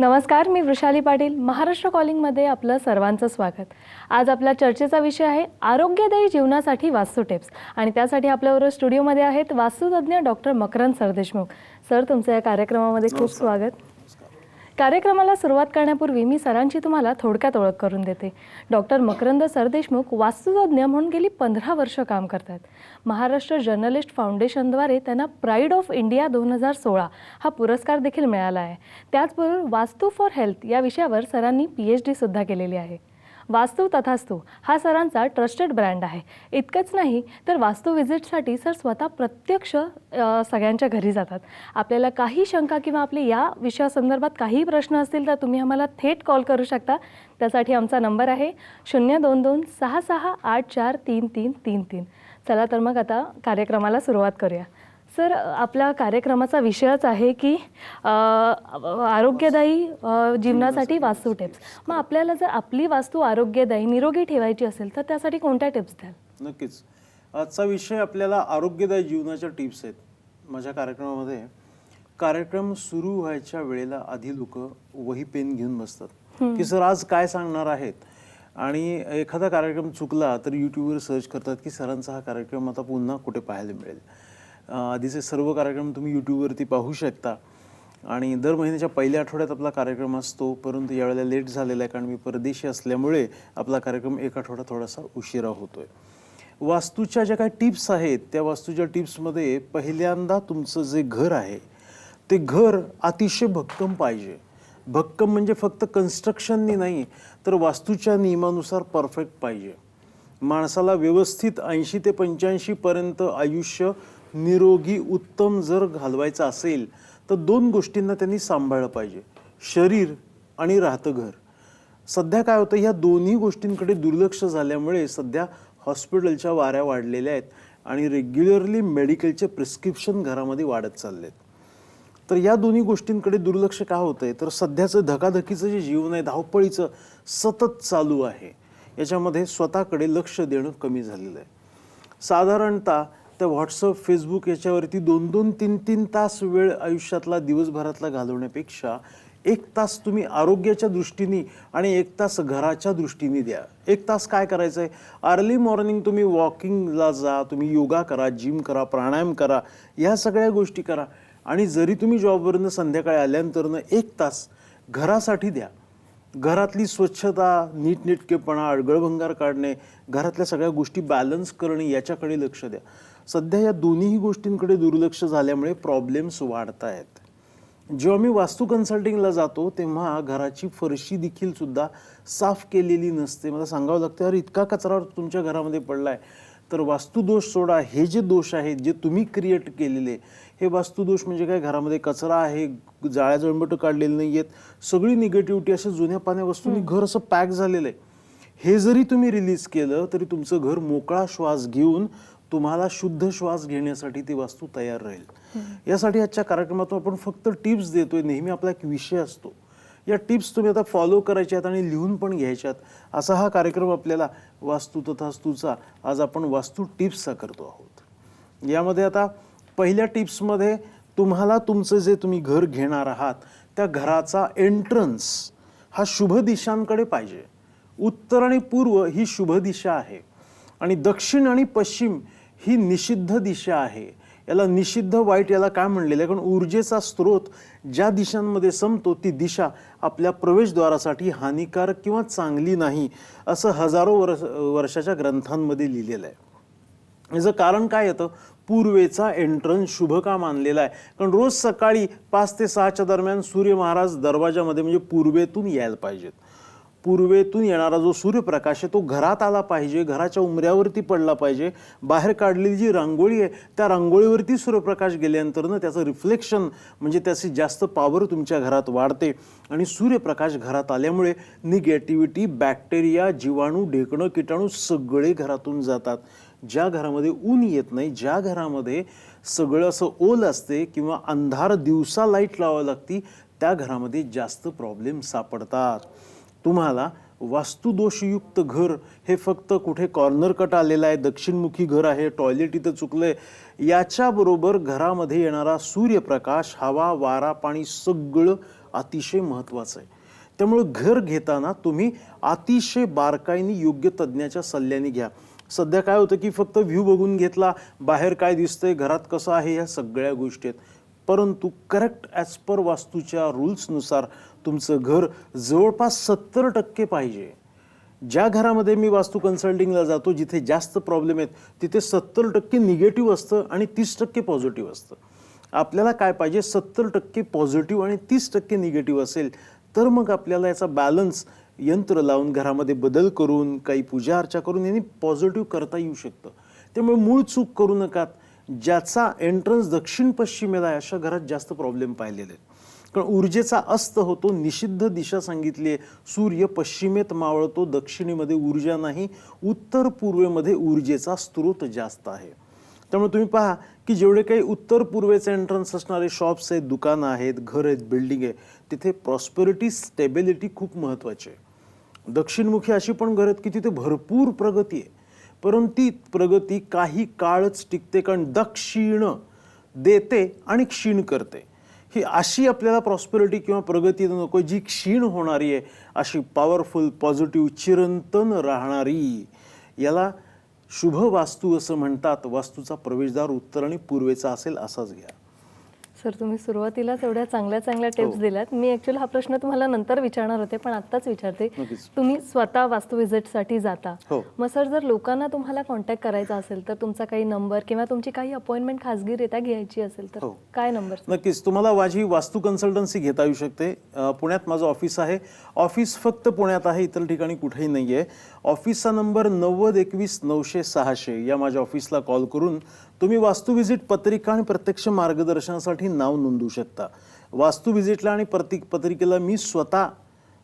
नमस्कार मी वृषाली पाटील महाराष्ट्र कॉलिंगमध्ये आपलं सर्वांचं स्वागत. आज आपल्या चर्चेचा विषय आहे आरोग्यदायी जीवनासाठी वास्तू टिप्स आणि त्यासाठी आपल्याबरोबर स्टुडिओमध्ये आहेत वास्तुतज्ञ डॉक्टर मकरंद सरदेशमुख. सर तुमचं या कार्यक्रमामध्ये खूप स्वागत. कार्यक्रमाला सुरुवात करण्यापूर्वी मी सरांची तुम्हाला थोडक्यात ओळख करून देते. डॉक्टर मकरंद सरदेशमुख वास्तुतज्ञ म्हणून गेली पंधरा वर्ष काम करतात. महाराष्ट्र जर्नलिस्ट फाउंडेशनद्वारे त्यांना प्राईड ऑफ इंडिया दोन हजार सोळा हा पुरस्कार देखील मिळाला आहे. त्याचबरोबर वास्तू फॉर हेल्थ या विषयावर सरांनी पी एच डीसुद्धा केलेली आहे. वास्तू तथास्तू हा सरांचा ट्रस्टेड ब्रँड आहे. इतकंच नाही तर वास्तू व्हिजिटसाठी सर स्वतः प्रत्यक्ष सगळ्यांच्या घरी जातात. आपल्याला काही शंका किंवा आपले या विषयासंदर्भात काही प्रश्न असतील तर तुम्ही आम्हाला थेट कॉल करू शकता. त्यासाठी आमचा नंबर आहे शून्य दोन दोन सहा सहा आठ चार तीन तीन तीन तीन. चला तर मग आता कार्यक्रमाला सुरुवात करूया. सर आपल्या कार्यक्रमाचा विषयच आहे की आरोग्यदायी जीवनासाठी वास्तू टिप्स. मग आपल्याला जर आपली वास्तू आरोग्यदायी निरोगी ठेवायची असेल तर त्यासाठी कोणत्या टिप्स द्याल? नक्कीच. आजचा विषय आपल्याला आरोग्यदायी जीवनाच्या टिप्स आहेत. माझ्या कार्यक्रमामध्ये कार्यक्रम सुरू व्हायच्या वेळेला आधी लोक वही पेन घेऊन बसतात. की सर आज काय सांगणार आहेत? आणि एखादा कार्यक्रम चुकला तर यूट्यूबवर सर्च करतात की सरांचा हा कार्यक्रम आता पुन्हा कुठे पाहायला मिळेल? आधीचे सर्व कार्यक्रम तुम्ही यूट्यूबवरती पाहू शकता. आणि दर महिन्याच्या पहिल्या आठवड्यात आपला कार्यक्रम असतो परंतु यावेळेला लेट झालेला आहे कारण मी परदेशी असल्यामुळे आपला कार्यक्रम एक आठवडा थोडासा उशिरा होतोय. वास्तूच्या ज्या काही टिप्स आहेत त्या वास्तूच्या टिप्समध्ये पहिल्यांदा तुमचं जे घर आहे ते घर अतिशय भक्कम पाहिजे. भक्कम म्हणजे फक्त कन्स्ट्रक्शननी नाही तर वास्तूच्या नियमानुसार परफेक्ट पाहिजे. माणसाला व्यवस्थित ऐंशी ते पंच्याऐंशीपर्यंत आयुष्य निरोगी उत्तम जर घालवायचं असेल तर दोन गोष्टींना त्यांनी सांभाळलं पाहिजे. शरीर आणि राहतं घर. सध्या काय होतं ह्या दोन्ही गोष्टींकडे दुर्लक्ष झाल्यामुळे सध्या हॉस्पिटलच्या वाऱ्या वाढलेल्या आहेत आणि रेग्युलरली मेडिकलचे प्रिस्क्रिप्शन घरामध्ये वाढत चालले आहेत तर या दोन्ही गोष्टींकडे दुर्लक्ष का होतं आहे तर सध्याचं धकाधकीचं जे जीवन आहे धावपळीचं सतत चालू आहे. याच्यामध्ये स्वतःकडे लक्ष देणं कमी झालेलं आहे. साधारणतः त्या व्हॉट्सअप फेसबुक याच्यावरती दोन दोन तीन तीन तास वेळ आयुष्यातला दिवसभरातला घालवण्यापेक्षा एक तास तुम्ही आरोग्याच्या दृष्टीने आणि एक तास घराच्या दृष्टीने द्या. एक तास काय करायचं आहे अर्ली मॉर्निंग तुम्ही वॉकिंगला जा तुम्ही योगा करा जिम करा प्राणायाम करा ह्या सगळ्या गोष्टी करा. आणि जरी तुम्ही जॉबवरनं संध्याकाळी आल्यानंतरनं एक तास घरासाठी द्या. घरातली स्वच्छता नीटनेटकेपणा अडगळभंगार काढणे घरातल्या सगळ्या गोष्टी बॅलन्स करणे याच्याकडे लक्ष द्या. सध्या या दोन्ही गोष्टींकडे दुर्लक्ष झाल्यामुळे प्रॉब्लेम्स वाढत आहेत जेव्हा मी वास्तू कन्सल्टिंगला जातो तेव्हा घराची फरशी देखील सुद्धा साफ केलेली नसते. मला सांगावं लागतं अरे इतका कचरा तुमच्या घरामध्ये पडलाय. तर वास्तुदोष सोडा. हे जे दोष आहेत जे तुम्ही क्रिएट केलेले हे वास्तुदोष म्हणजे काय? घरामध्ये कचरा आहे जाळ्या जळबट काढलेले नाही आहेत. सगळी निगेटिव्हिटी अशा जुन्या पाण्या वस्तूंनी घर असं पॅक झालेलं आहे. हे जरी तुम्ही रिलीज केलं तरी तुमचं घर मोकळा श्वास घेऊन तुम्हाला शुद्ध श्वास घेण्यासाठी ती वास्तू तयार राहील. यासाठी आजच्या कार्यक्रमातून आपण फक्त टिप्स देतोय. नेहमी आपला एक विषय असतो. या टिप्स तुम्ही आता फॉलो करायच्या आहेत आणि लिहून पण घ्यायच्यात असा हा कार्यक्रम आपल्याला वास्तू तथास्तूचा आज आपण वास्तू टिप्सचा करतो आहोत. यामध्ये आता पहिल्या टिप्समध्ये तुम्हाला तुमचं जे तुम्ही घर घेणार आहात त्या घराचा एंट्रन्स हा शुभ दिशांकडे पाहिजे. उत्तर आणि पूर्व ही शुभ दिशा आहे. आणि दक्षिण आणि पश्चिम ही निषिद्ध दिशा आहे. याला निषिद्ध वाईट याला काय म्हणलेलं आहे? कारण ऊर्जेचा स्रोत ज्या दिशांमध्ये संपतो ती दिशा आपल्या प्रवेशद्वारासाठी हानिकारक किंवा चांगली नाही असं हजारो वर्ष वर्षाच्या ग्रंथांमध्ये लिहिलेलं आहे. याचं कारण काय येतं पूर्वेचा एंट्रन्स शुभ का मानलेला आहे. कारण रोज सकाळी पाच ते सहाच्या दरम्यान सूर्य महाराज दरवाजामध्ये म्हणजे पूर्वेतून यायला पाहिजेत. पूर्वेतून येणारा जो सूर्यप्रकाश आहे तो घरात आला पाहिजे घराच्या उमऱ्यावरती पडला पाहिजे. बाहेर काढलेली जी रांगोळी आहे त्या रांगोळीवरती सूर्यप्रकाश गेल्यानंतर त्याचं रिफ्लेक्शन म्हणजे त्याची जास्त पॉवर तुमच्या घरात वाढते. आणि सूर्यप्रकाश घरात आल्यामुळे निगेटिव्हिटी बॅक्टेरिया जीवाणू ढेकणं किटाणू सगळे घरातून जातात. ज्या घरामध्ये ऊन येत नाही ज्या घरामध्ये सगळं असं ओल असते किंवा अंधार दिवसा लाइट लावावी लागती त्या घरामध्ये जास्त प्रॉब्लेम सापडतात. तुम्हाला वास्तुदोषयुक्त घर हे फक्त कुठे कॉर्नर कट आलेलं आहे दक्षिणमुखी घर आहे टॉयलेट इथं चुकलं आहे याच्याबरोबर घरामध्ये येणारा सूर्यप्रकाश हवा वारा पाणी सगळं अतिशय महत्त्वाचं आहे. त्यामुळं घर घेताना तुम्ही अतिशय बारकाईने योग्य तज्ज्ञाच्या सल्ल्याने घ्या. सध्या काय होतं की फक्त व्ह्यू बघून घेतला बाहेर काय दिसतंय घरात कसं आहे ह्या सगळ्या गोष्टी आहेत. परंतु करेक्ट ॲज पर वास्तूच्या रुल्सनुसार तुमचं घर जवळपास सत्तर टक्के पाहिजे. ज्या घरामध्ये मी वास्तू कन्सल्टिंगला जातो जिथे जास्त प्रॉब्लेम आहेत तिथे सत्तर टक्के निगेटिव्ह असतं आणि तीस टक्के पॉझिटिव्ह असतं. आपल्याला काय पाहिजे? सत्तर टक्के पॉझिटिव्ह आणि तीस टक्के निगेटिव्ह असेल तर मग आपल्याला याचा बॅलन्स यंत्र लावून घरामध्ये बदल करून काही पूजा अर्चा करून यांनी पॉझिटिव्ह करता येऊ शकतं. त्यामुळे मूळ चूक करू नकात. ज्याचा एंट्रन्स दक्षिण पश्चिमेला आहे अशा घरात जास्त प्रॉब्लेम पाहिलेले आहेत. कारण ऊर्जेचा अस्त होतो निषिद्ध दिशा सांगितली आहे. सूर्य पश्चिमेत मावळतो दक्षिणेमध्ये ऊर्जा नाही उत्तर पूर्वेमध्ये ऊर्जेचा स्रोत जास्त आहे. त्यामुळे तुम्ही पहा की जेवढे काही उत्तर पूर्वेचे एंट्रन्स असणारे शॉप्स आहेत दुकानं आहेत घर आहेत बिल्डिंग आहे तिथे प्रॉस्पेरिटी स्टेबिलिटी खूप महत्त्वाची आहे. दक्षिणमुखी अशी पण घर आहेत की तिथे भरपूर प्रगती आहे. परंतु ती प्रगती काही काळच टिकते कारण दक्षिण देते आणि क्षीण करते. ही अशी आपल्याला प्रॉस्पेरिटी किंवा प्रगती नको जी क्षीण होणारी आहे अशी पॉवरफुल पॉझिटिव्ह चिरंतन राहणारी याला शुभ वास्तू असं म्हणतात. वास्तूचा प्रवेशद्वार उत्तर आणि पूर्वेचा असेल असाच घ्या. सर तुम्ही सुरुवातीलाच एवढ्या चांगल्या चांगल्या टिप्स हो. दिल्यात मी ऍक्च्युअली हा प्रश्न तुम्हाला नंतर विचारणार होते पण आत्ताच विचारते. तुम्ही स्वतः वास्तू व्हिजिटसाठी जाता हो. मग सर जर लोकांना तुम्हाला कॉन्टॅक्ट करायचा असेल तर तुमचा काही नंबर किंवा तुमची काही अपॉइंटमेंट खासगीरित्या घ्यायची असेल तर हो. काय नंबर नक्कीच तुम्हाला माझी वास्तू कन्सल्टन्सी घेता येऊ शकते पुण्यात माझं ऑफिस आहे ऑफिस फक्त पुण्यात आहे इतर ठिकाणी कुठेही नाही आहे ऑफिसचा नंबर नव्वद एकवीस नऊशे सहाशे या माझ्या ऑफिसला कॉल करून तुम्ही वास्तू व्हिजिट पत्रिका आणि प्रत्यक्ष मार्गदर्शनासाठी नाव नोंदवू शकता. वास्तू व्हिजिटला आणि प्रतीक पत्रिकेला मी स्वतः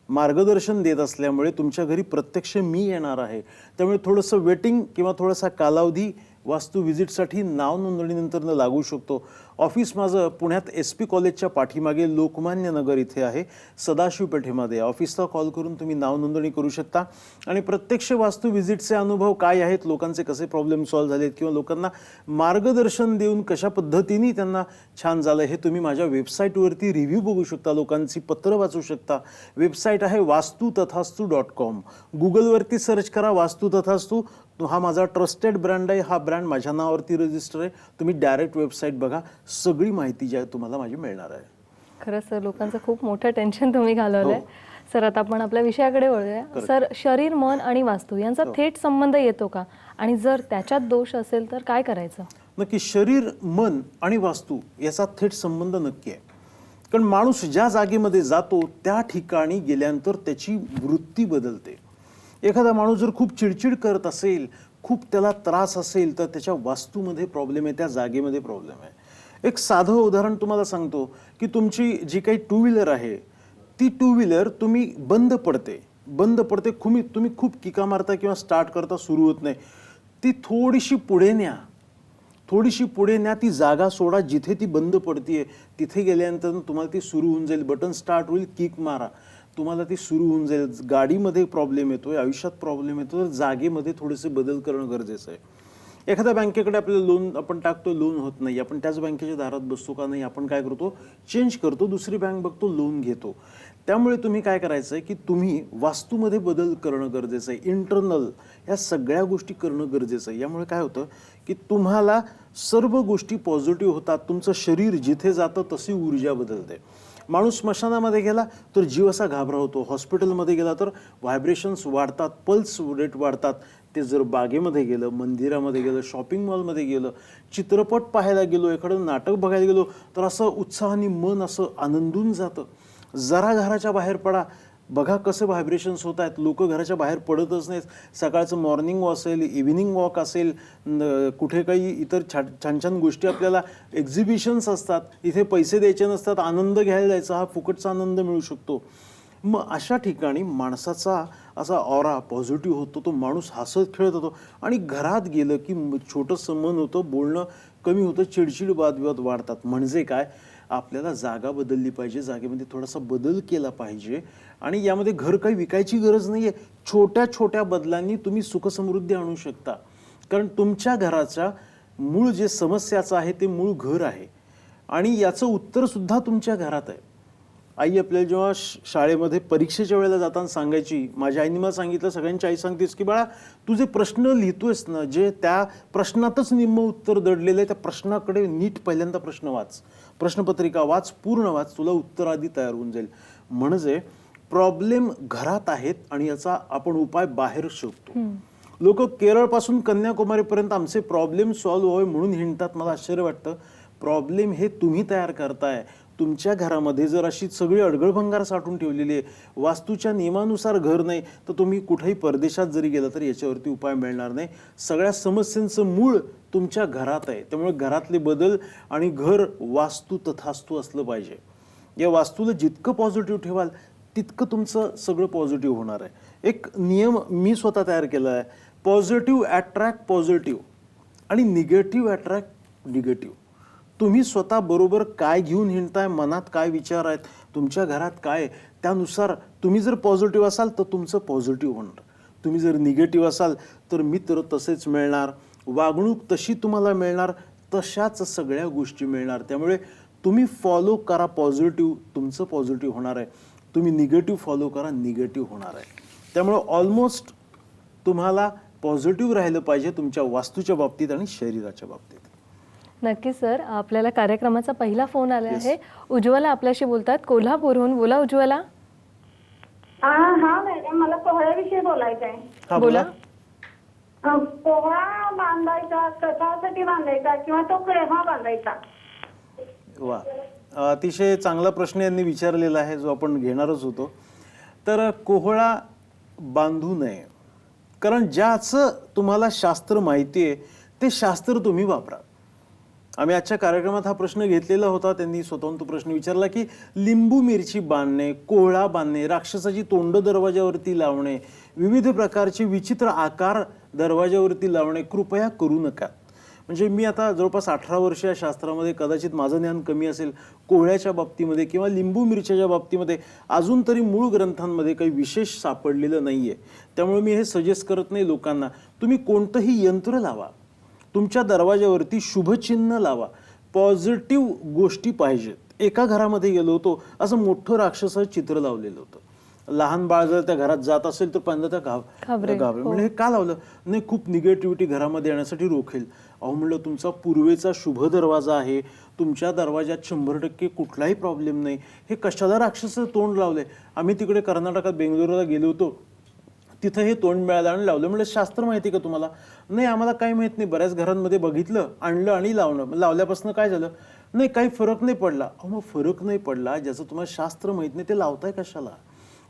मार्गदर्शन देत असल्यामुळे तुमच्या घरी प्रत्यक्ष मी येणार आहे. त्यामुळे थोडंसं वेटिंग किंवा थोडासा कालावधी वास्तू व्हिजिटसाठी नाव नोंदणीनंतर लागू शकतो. ऑफिस माझं पुण्यात एस पी कॉलेजच्या पाठीमागे लोकमान्य नगर इथे आहे. सदाशिव पेठेमध्ये. ऑफिसला कॉल करून तुम्ही नाव नोंदणी करू शकता. आणि प्रत्यक्ष वास्तू व्हिजिटचे अनुभव काय आहेत? लोकांचे कसे प्रॉब्लेम सॉल्व्ह झालेत? किंवा लोकांना मार्गदर्शन देऊन कशा पद्धतीने त्यांना छान झालं हे तुम्ही माझ्या वेबसाईटवरती रिव्ह्यू बघू शकता. लोकांची पत्र वाचू शकता. वेबसाईट आहे वास्तू तथास्तू डॉट कॉम गुगलवरती सर्च करा वास्तू तथास्तू हा माझा ट्रस्टेड ब्रँड आहे हा ब्रँड माझ्या नावावरती रजिस्टर आहे. तुम्ही डायरेक्ट वेबसाईट बघा सगळी माहिती जी आहे तुम्हाला माझी मिळणार आहे. खरंच सर लोकांचं खूप मोठं टेन्शन तुम्ही घालवलंय. हो. सर आता आपण आपल्या विषयाकडे वळूया. सर शरीर मन आणि वास्तू यांचा हो. थेट संबंध येतो का? आणि जर त्याच्यात दोष असेल तर काय करायचं? नक्की शरीर मन आणि वास्तू याचा थेट संबंध नक्की आहे. कारण माणूस ज्या जागेमध्ये जातो त्या ठिकाणी गेल्यानंतर त्याची वृत्ती बदलते. एखादा माणूस जर खूप चिडचिड करत असेल खूप त्याला त्रास असेल तर त्याच्या वास्तूमध्ये प्रॉब्लेम आहे त्या जागेमध्ये प्रॉब्लेम आहे. एक साधं उदाहरण तुम्हाला सांगतो की तुमची जी काही टू व्हीलर आहे ती टू व्हीलर तुम्ही बंद पडते. बंद पडते खुमी तुम्ही खूप किका मारता किंवा स्टार्ट करता सुरू होत नाही. ती थोडीशी पुढे न्या. थोडीशी पुढे न्या ती जागा सोडा जिथे ती बंद पडतीये तिथे गेल्यानंतर तुम्हाला ती सुरू होऊन जाईल बटन स्टार्ट होईल किक मारा. तुम्हाला ती सुरू होऊन जाईल. गाडीमध्ये प्रॉब्लेम येतोय आयुष्यात प्रॉब्लेम येतो तर जागेमध्ये थोडेसे बदल करणं गरजेचं आहे. एखाद्या बँकेकडे आपल्याला लोन आपण टाकतो लोन होत नाही. आपण त्याच बँकेच्या दारात बसतो का नाही आपण काय करतो? चेंज करतो दुसरी बँक बघतो लोन घेतो. त्यामुळे तुम्ही काय करायचं आहे की तुम्ही वास्तूमध्ये बदल करणं गरजेचं आहे. इंटरनल या सगळ्या गोष्टी करणं गरजेचं आहे. यामुळे काय होतं की तुम्हाला सर्व गोष्टी पॉझिटिव्ह होतात. तुमचं शरीर जिथे जातं तशी ऊर्जा बदलते. माणूस स्मशानामध्ये गेला तर जीव असा घाबरवतो हॉस्पिटलमध्ये गेला तर व्हायब्रेशन्स वाढतात पल्स रेट वाढतात. ते जर बागेमध्ये गेलं मंदिरामध्ये गेलं शॉपिंग मॉलमध्ये गेलं चित्रपट पाहायला गेलो एखादं नाटक बघायला गेलो तर असं उत्साहाने मन असं आनंदून जातं. जरा घराच्या बाहेर पडा बघा कसं व्हायब्रेशन्स होत आहेत. लोक घराच्या बाहेर पडतच नाहीत. सकाळचं मॉर्निंग वॉक असेल इव्हिनिंग वॉक असेल कुठे काही इतर छा छान छान गोष्टी आपल्याला एक्झिबिशन्स असतात. इथे पैसे द्यायचे नसतात. आनंद घ्यायला जायचा. हा फुकटचा आनंद मिळू शकतो. मग अशा ठिकाणी माणसाचा असा ऑरा पॉझिटिव्ह होतो. तो माणूस हसत खेळत होतो. आणि घरात गेलं की छोटंसं मन होतं. बोलणं कमी होतं. चिडचिड वादविवाद वाढतात. म्हणजे काय? आपल्याला जागा बदलली पाहिजे. जागेमध्ये थोडासा बदल केला पाहिजे. आणि यामध्ये घर काही विकायची गरज नाही आहे छोट्या छोट्या बदलांनी तुम्ही सुखसमृद्धी आणू शकता. कारण तुमच्या घराच्या मूळ जे समस्याचं आहे ते मूळ घर आहे. आणि याचं उत्तरसुद्धा तुमच्या घरात आहे. आई आपल्याला जेव्हा शाळेमध्ये परीक्षेच्या वेळेला जाताना सांगायची माझ्या आईने मला सांगितलं सगळ्यांची आई सांगतेस की बाळा तू जे प्रश्न लिहितोयस ना जे त्या प्रश्नातच निम्म उत्तर दडलेलं आहे त्या प्रश्नाकडे नीट पहिल्यांदा प्रश्न वाच. प्रश्नपत्रिका वाच पूर्ण वाच तुला उत्तर आधी तयार होऊन जाईल. म्हणजे प्रॉब्लेम घरात आहेत आणि याचा आपण उपाय बाहेर शोधतो. लोक केरळपासून कन्याकुमारीपर्यंत आमचे प्रॉब्लेम सॉल्व्ह व्हावे म्हणून हिंडतात. मला आश्चर्य वाटतं. प्रॉब्लेम हे तुम्ही तयार करताय. तुमच्या घरामध्ये जर अशी सगळी अडगळभंगार साठून ठेवलेली आहे वास्तूच्या नियमानुसार घर नाही तर तुम्ही कुठेही परदेशात जरी गेला तरी याच्यावरती उपाय मिळणार नाही. सगळ्या समस्यांचं मूळ तुमच्या घरात आहे. त्यामुळे घरातले बदल आणि घर वास्तू तथास्तू असलं पाहिजे. या वास्तूला जितकं पॉझिटिव्ह ठेवाल तितकं तुमचं सगळं पॉझिटिव्ह होणार आहे. एक नियम मी स्वतः तयार केला आहे. पॉझिटिव्ह अट्रॅक्ट पॉझिटिव्ह आणि निगेटिव्ह अट्रॅक्ट निगेटिव्ह तुम्ही स्वतः बरोबर काय घेऊन हिंडताय मनात काय विचार आहेत तुमच्या घरात काय त्यानुसार तुम्ही जर पॉझिटिव्ह असाल तर तुमचं पॉझिटिव्ह होणार. तुम्ही जर निगेटिव्ह असाल तर मित्र तसेच मिळणार वागणूक तशी तुम्हाला मिळणार तशाच सगळ्या गोष्टी मिळणार. त्यामुळे तुम्ही फॉलो करा पॉझिटिव्ह तुमचं पॉझिटिव्ह होणार आहे. तुम्ही निगेटिव्ह फॉलो करा निगेटिव्ह होणार आहे. त्यामुळे ऑलमोस्ट तुम्हाला पॉझिटिव्ह राहिलं पाहिजे तुमच्या वास्तूच्या बाबतीत आणि शरीराच्या बाबतीत. नक्की सर. आपल्याला कार्यक्रमाचा पहिला फोन आला आहे. उज्ज्वला आपल्याशी बोलतात. कोल्हापूरहून. बोला उज्ज्वला. हा हा मॅडम. मला पोहळ्याविषयी बोलायचं आहे. बोला. पोहळा बांधायचा कशासाठी बांधायचा किंवा तो केव्हा बांधायचा? वा. अतिशय चांगला प्रश्न यांनी विचारलेला आहे जो आपण घेणारच होतो. तर कोहळा बांधू नये. कारण ज्याचं तुम्हाला शास्त्र माहिती आहे ते शास्त्र तुम्ही वापरा. आम्ही आजच्या कार्यक्रमात हा प्रश्न घेतलेला होता त्यांनी स्वतःहून तो प्रश्न विचारला की लिंबू मिरची बांधणे कोहळा बांधणे राक्षसाची तोंड दरवाजावरती लावणे विविध प्रकारचे विचित्र आकार दरवाजावरती लावणे कृपया करू नका. म्हणजे मी आता जवळपास अठरा वर्ष या शास्त्रामध्ये कदाचित माझं ज्ञान कमी असेल कोहळ्याच्या बाबतीमध्ये किंवा लिंबू मिरच्याच्या बाबतीमध्ये अजून तरी मूळ ग्रंथांमध्ये काही विशेष सापडलेलं नाही आहे त्यामुळे मी हे सजेस्ट करत नाही लोकांना. तुम्ही कोणतंही यंत्र लावा. तुमच्या दरवाजावरती शुभचिन्ह लावा. पॉझिटिव्ह गोष्टी पाहिजेत. एका घरामध्ये गेलो होतो असं मोठं राक्षसाचं चित्र लावलेलं होतं. लहान बाळ जर त्या घरात जात असेल तर पहिल्यांदा त्या घाबरेल. घाबरेल. म्हणजे हे. का लावलं? नाही खूप निगेटिव्हिटी घरामध्ये येण्यासाठी रोखेल. अहो म्हणलं तुमचा पूर्वेचा शुभ दरवाजा आहे तुमच्या दरवाजात शंभर टक्के कुठलाही प्रॉब्लेम नाही. हे कशाला राक्षसाचं तोंड लावलं आहे आम्ही तिकडे कर्नाटकात बेंगलोरला गेलो होतो. तिथं हे तोंड मिळालं आणि लावलं. म्हणजे शास्त्र माहिती का तुम्हाला? नाही आम्हाला काही माहीत नाही. बऱ्याच घरांमध्ये बघितलं आणलं आणि लावलं. मग लावल्यापासून काय झालं? नाही काही फरक नाही पडला. अहो मग फरक नाही पडला. ज्याचं तुम्हाला शास्त्र माहीत नाही ते लावताय कशाला?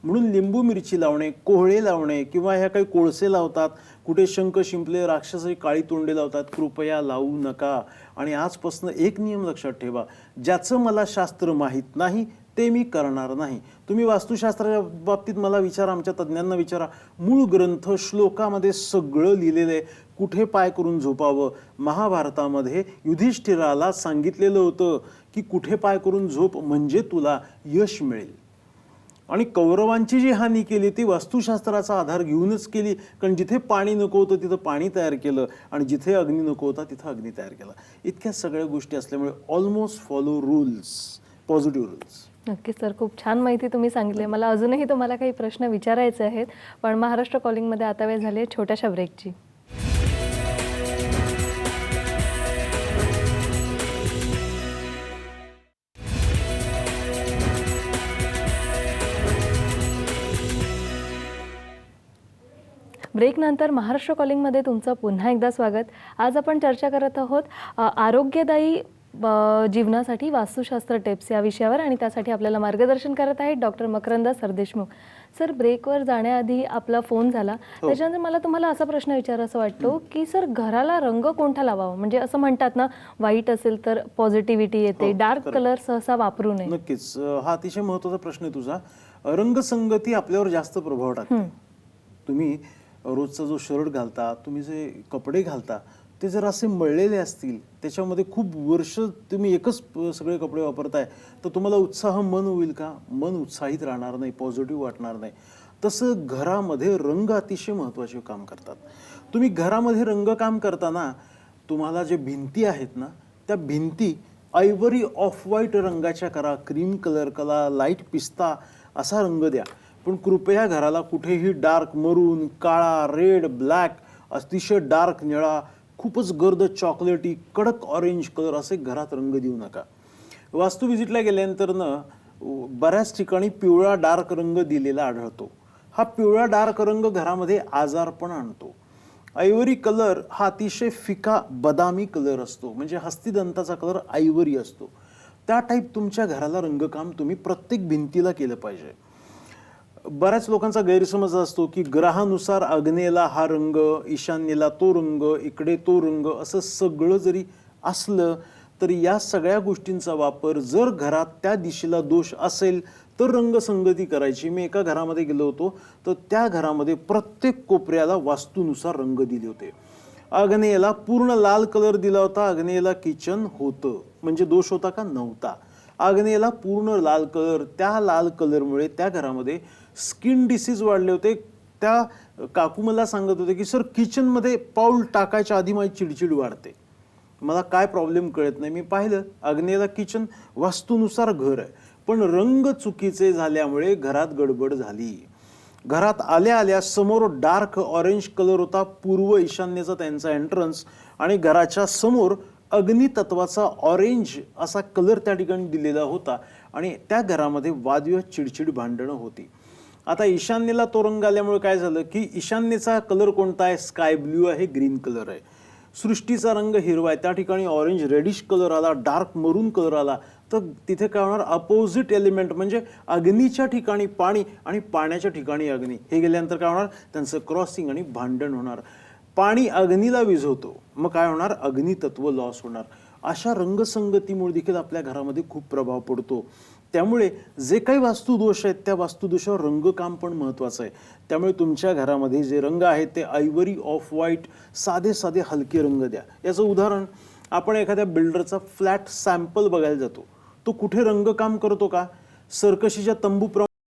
म्हणून लिंबू मिरची लावणे कोहळे लावणे किंवा ह्या काही कोळसे लावतात कुठे शंख शिंपले राक्षसही काळी तोंडे लावतात कृपया लावू नका. आणि आजपासून एक नियम लक्षात ठेवा ज्याचं मला शास्त्र माहीत नाही ते मी करणार नाही. तुम्ही वास्तुशास्त्राच्या बाबतीत मला विचारा आमच्या तज्ज्ञांना विचारा. मूळ ग्रंथ श्लोकामध्ये सगळं लिहिलेलं आहे. कुठे पाय करून झोपावं? महाभारतामध्ये युधिष्ठिराला सांगितलेलं होतं की कुठे पाय करून झोप म्हणजे तुला यश मिळेल. आणि कौरवांची जी हानी केली ती वास्तुशास्त्राचा आधार घेऊनच केली. कारण जिथे पाणी नको होतं तिथं पाणी तयार केलं. आणि जिथे अग्नी नको होता तिथं अग्नी तयार केला. इतक्या सगळ्या गोष्टी असल्यामुळे almost follow rules positive rules नक्कीच सर खूप छान माहिती तुम्ही सांगितली. मला अजूनही तुम्हाला काही प्रश्न विचारायचे आहेत. पण महाराष्ट्र कॉलिंगमध्ये आता वेळ झाली आहे. छोट्याशा ब्रेकची ब्रेकनंतर महाराष्ट्र कॉलिंगमध्ये तुमचं पुन्हा एकदा स्वागत. आज आपण चर्चा करत आहोत आरोग्यदायी जीवनासाठी वास्तुशास्त्र टिप्स या विषयावर आणि त्यासाठी आपल्याला मार्गदर्शन करत आहेत डॉक्टर मकरंद सरदेशमुख. सर ब्रेकवर जाण्याआधी आपला फोन झाला. त्याच्यानंतर मला तुम्हाला असा प्रश्न विचारायचा वाटतो की सर घराला रंग कोणता लावावा? म्हणजे असं म्हणतात ना व्हाईट असेल तर पॉझिटिव्हिटी येते हो, डार्क. कलर सहसा वापरू नये. नक्कीच. हा अतिशय महत्त्वाचा प्रश्न आहे तुझा. रंगसंगती आपल्यावर जास्त प्रभाव टाकते. तुम्ही रोजचा जो शर्ट घालता तुम्ही जे कपडे घालता ते जर असे मळलेले असतील त्याच्यामध्ये खूप वर्ष तुम्ही एकच सगळे कपडे वापरताय तर तुम्हाला उत्साह मन होईल का? मन उत्साहित राहणार नाही पॉझिटिव्ह वाटणार नाही. तसं घरामध्ये रंग अतिशय महत्त्वाचे काम करतात. तुम्ही घरामध्ये रंगकाम करताना तुम्हाला जे भिंती आहेत ना त्या भिंती आयव्हरी ऑफ व्हाईट रंगाच्या करा क्रीम कलर करा लाइट पिस्ता असा रंग द्या. पण कृपया घराला कुठेही डार्क मरून काळा रेड ब्लॅक अतिशय डार्क निळा खूपच गर्द चॉकलेटी कडक ऑरेंज कलर असे घरात रंग देऊ नका. वास्तू विजिटला गेल्यानंतरनं बऱ्याच ठिकाणी पिवळा डार्क रंग दिलेला आढळतो. हा पिवळा डार्क रंग घरामध्ये आजारपण आणतो. आयवरी कलर हा अतिशय फिका बदामी कलर असतो. म्हणजे हस्तिदंताचा कलर आयवरी असतो. त्या टाईप तुमच्या घराला रंगकाम तुम्ही प्रत्येक भिंतीला केलं पाहिजे. बऱ्याच लोकांचा गैरसमज असतो की ग्रहानुसार आग्नेयला हा रंग ईशान्येला तो रंग इकडे तो रंग असं सगळं जरी असलं तर या सगळ्या गोष्टींचा वापर जर घरात त्या दिशेला दोष असेल तर रंगसंगती करायची. मी एका घरामध्ये गेलो होतो तर त्या घरामध्ये प्रत्येक कोपऱ्याला वास्तूनुसार रंग दिले होते. आग्नेयला पूर्ण लाल कलर दिला होता. आग्नेयला किचन होतं. म्हणजे दोष होता का? नव्हता. आग्नेयला पूर्ण लाल कलर त्या लाल कलरमुळे त्या घरामध्ये स्किन डिसीज वाढले होते. त्या काकू मला सांगत होते की सर किचनमध्ये पाऊल टाकायच्या आधी माझी चिडचिड वाढते. मला काय प्रॉब्लेम कळत नाही. मी पाहिलं अग्नेला किचन वास्तूनुसार घर आहे. पण रंग चुकीचे झाल्यामुळे घरात गडबड झाली. घरात आल्या आल्या समोर डार्क ऑरेंज कलर होता पूर्व ईशान्येचा त्यांचा एंट्रन्स आणि घराच्या समोर अग्नितत्वाचा ऑरेंज असा कलर त्या ठिकाणी दिलेला होता आणि त्या घरामध्ये वादविवाद चिडचिड भांडणं होती. आता ईशान्येला तो रंग आल्यामुळे काय झालं की ईशान्येचा कलर कोणता आहे? स्काय ब्ल्यू आहे ग्रीन कलर आहे. सृष्टीचा रंग हिरवा आहे. त्या ठिकाणी ऑरेंज रेडिश कलर आला डार्क मरून कलर आला. तर तिथे काय होणार? अपोजिट एलिमेंट म्हणजे अग्नीच्या ठिकाणी पाणी आणि पाण्याच्या ठिकाणी अग्नी. हे गेल्यानंतर काय होणार? त्यांचं क्रॉसिंग आणि भांडण होणार. पाणी अग्नीला विझवतो. मग काय होणार? अग्नितत्व लॉस होणार. अशा रंगसंगतीमुळे देखील आपल्या घरामध्ये खूप प्रभाव पडतो. त्यामुळे जे काही वास्तुदोष आहेत त्या वास्तुदोषावर रंगकाम पण महत्त्वाचं आहे. त्यामुळे तुमच्या घरामध्ये जे रंग आहेत ते आयवरी ऑफ व्हाईट साधे साधे हलके रंग द्या. याचं उदाहरण आपण एखाद्या बिल्डरचा फ्लॅट सॅम्पल बघायला जातो. तो कुठे रंगकाम करतो का? सर्कशीच्या तंबूप्रमाणे